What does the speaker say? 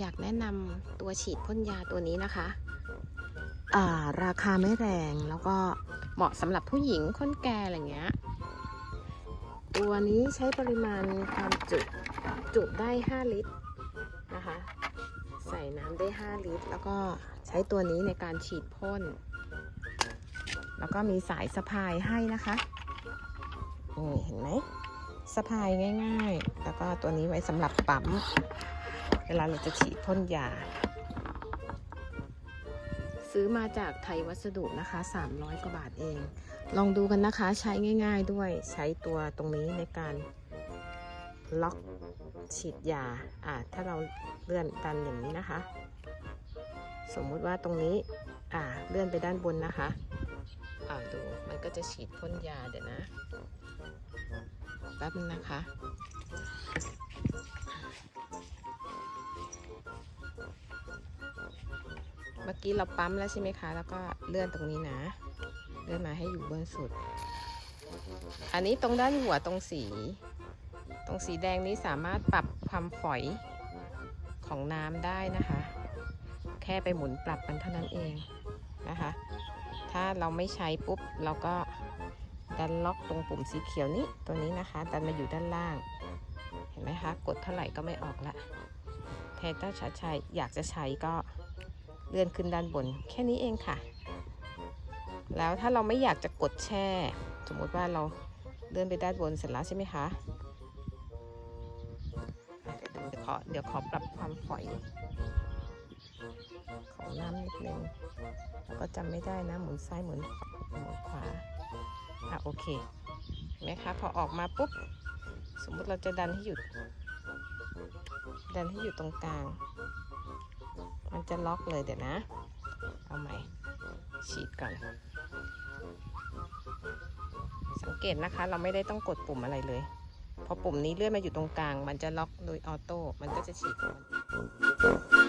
อยากแนะนำตัวฉีดพ่นยาตัวนี้นะคะอ่าราคาไม่แรงแล้วก็เหมาะสำหรับผู้หญิงคนแก่อะไรเงี้ย ตัวนี้ใช้ปริมาณความจุจุได้ 5 ลิตรนะคะ ใส่น้ำได้ 5 ลิตร แล้วก็ใช้ตัวนี้ในการฉีดพ่น แล้วก็มีสายสะพายให้นะคะนี่เห็นไหมสะพายง่าย ๆ แล้วก็ตัวนี้ไว้สำหรับปั๊ม เวลาเราจะฉีดพ่นยา ซื้อมาจากไทยวัสดุนะคะ 300 กว่าบาทเอง ลองดูกันนะคะใช้ง่าย ๆด้วยใช้ตัวตรงนี้ในการล็อกฉีดยา อ่า ถ้าเราเลื่อนดันอย่างนี้นะคะ สมมุติว่าตรงนี้ อ่า เลื่อนไปด้านบนนะคะ อ่า ดู มันก็จะฉีดพ่นยาเดี๋ยวนะ แป๊บนึงนะคะ เมื่อกี้เราปั๊มแล้วใช่ไหมคะ แล้วก็เลื่อนตรงนี้นะ เลื่อนมาให้อยู่เบนสุด อันนี้ตรงด้านหัวตรงสี ตรงสีแดงนี้สามารถปรับความฝอยของน้ำได้นะคะ แค่ไปหมุนปรับมันเท่านั้นเองนะคะ ถ้าเราไม่ใช้ปุ๊บเราก็ดันล็อกตรงปุ่มสีเขียวนี้ตัวนี้นะคะ ดันมาอยู่ด้านล่าง เห็นไหมคะ กดเท่าไหร่ก็ไม่ออกละแทนถ้าชัดชัยอยากจะใช้ก็ ลื่อนขึ้นด้านบน แค่นี้เองค่ะ แล้วถ้าเราไม่อยากจะกดแช่ สมมติว่าเราเลื่อนไปด้านบนเสร็จแล้วใช่ไหมคะเดี๋ยวดูเดี๋ยวขอเดี๋ยวขอปรับความฝอยของน้ำนิดนึงก็จำไม่ได้นะ หมุนซ้ายหมุนหมุนขวาอะโอเคเห็นไหมคะพอออกมาปุ๊บ สมมุติเราจะดันให้หยุด ดันให้อยู่ตรงกลาง มันจะล็อกเลยเดี๋ยวนะ เอาใหม่ ฉีดก่อน สังเกตนะคะ เราไม่ได้ต้องกดปุ่มอะไรเลยพอปุ่มนี้เลื่อนมาอยู่ตรงกลาง มันจะล็อกโดยออโต้ มันก็จะฉีดของมัน